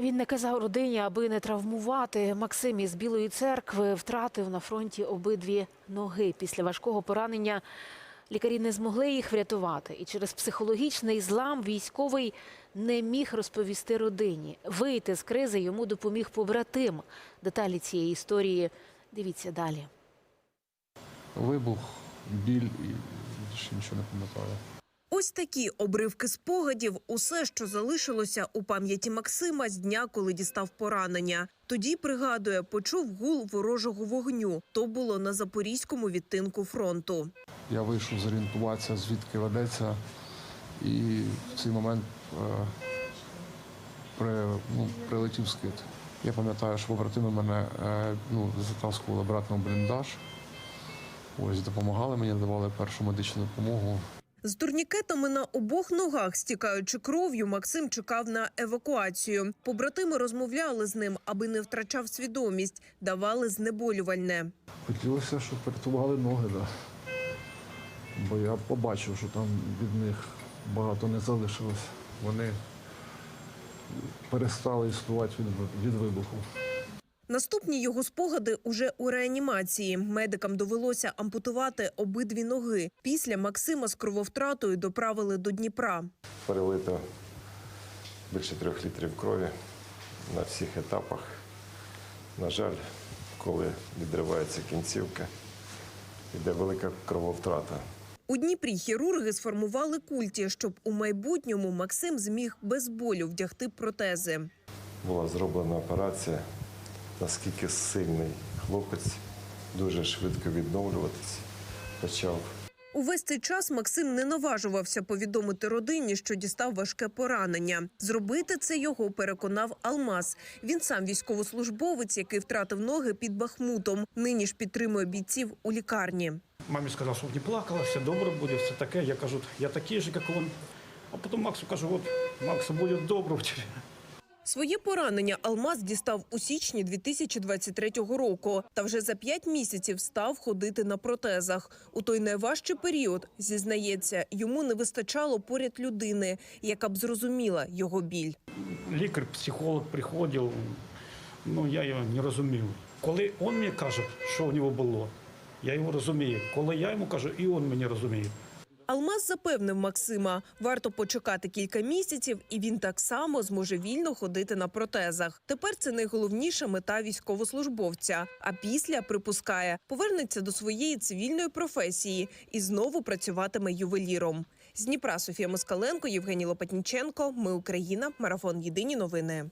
Він не казав родині, аби не травмувати. Максим із Білої церкви втратив на фронті обидві ноги. Після важкого поранення лікарі не змогли їх врятувати. І через психологічний злам військовий не міг розповісти родині. Вийти з кризи йому допоміг побратим. Деталі цієї історії дивіться далі. Вибух, біль і більше нічого не пам'ятаю. Ось такі обривки спогадів – усе, що залишилося у пам'яті Максима з дня, коли дістав поранення. Тоді, пригадує, почув гул ворожого вогню. То було на запорізькому відтинку фронту. Я вийшов зорієнтуватися, звідки ведеться, і в цей момент е, при, ну, прилетів скид. Я пам'ятаю, що побратими мене е, ну, затаскували обратно в бліндаж. Ось допомагали мені, давали першу медичну допомогу. З турнікетами на обох ногах, стікаючи кров'ю, Максим чекав на евакуацію. Побратими розмовляли з ним, аби не втрачав свідомість, давали знеболювальне. Хотілося, щоб порятували ноги, да. бо я побачив, що там від них багато не залишилось. Вони перестали існувати від, від вибуху. Наступні його спогади уже у реанімації. Медикам довелося ампутувати обидві ноги. Після Максима з крововтратою доправили до Дніпра. перелито більше трьох літрів крові на всіх етапах. На жаль, коли відривається кінцівка, йде велика крововтрата. У Дніпрі хірурги сформували культі, щоб у майбутньому Максим зміг без болю вдягти протези. Була зроблена операція, наскільки сильний хлопець дуже швидко відновлюватися почав. Увесь цей час Максим не наважувався повідомити родині, що дістав важке поранення. Зробити це його переконав Алмаз. Він сам військовослужбовець, який втратив ноги під Бахмутом. Нині ж підтримує бійців у лікарні. Мамі сказав, щоб не плакала, все добре буде, все таке. Я кажу, я такий же, як він. А потім Максу кажу, от Макс, буде добре у тебе. Своє поранення Алмаз дістав у січні 2023 року. Та вже за п'ять місяців став ходити на протезах. У той найважчий період, зізнається, йому не вистачало поряд людини, яка б зрозуміла його біль. Лікар, психолог приходив, ну я його не розумів. Коли він мені каже, що у нього було, я його розумію. Коли я йому кажу, і він мене розуміє. Алмаз запевнив Максима, варто почекати кілька місяців, і він так само зможе вільно ходити на протезах. Тепер це найголовніша мета військовослужбовця. А після припускає, повернеться до своєї цивільної професії і знову працюватиме ювеліром. З Дніпра Софія Москаленко, Євгеній Лопатніченко. Ми Україна. Марафон Єдині новини.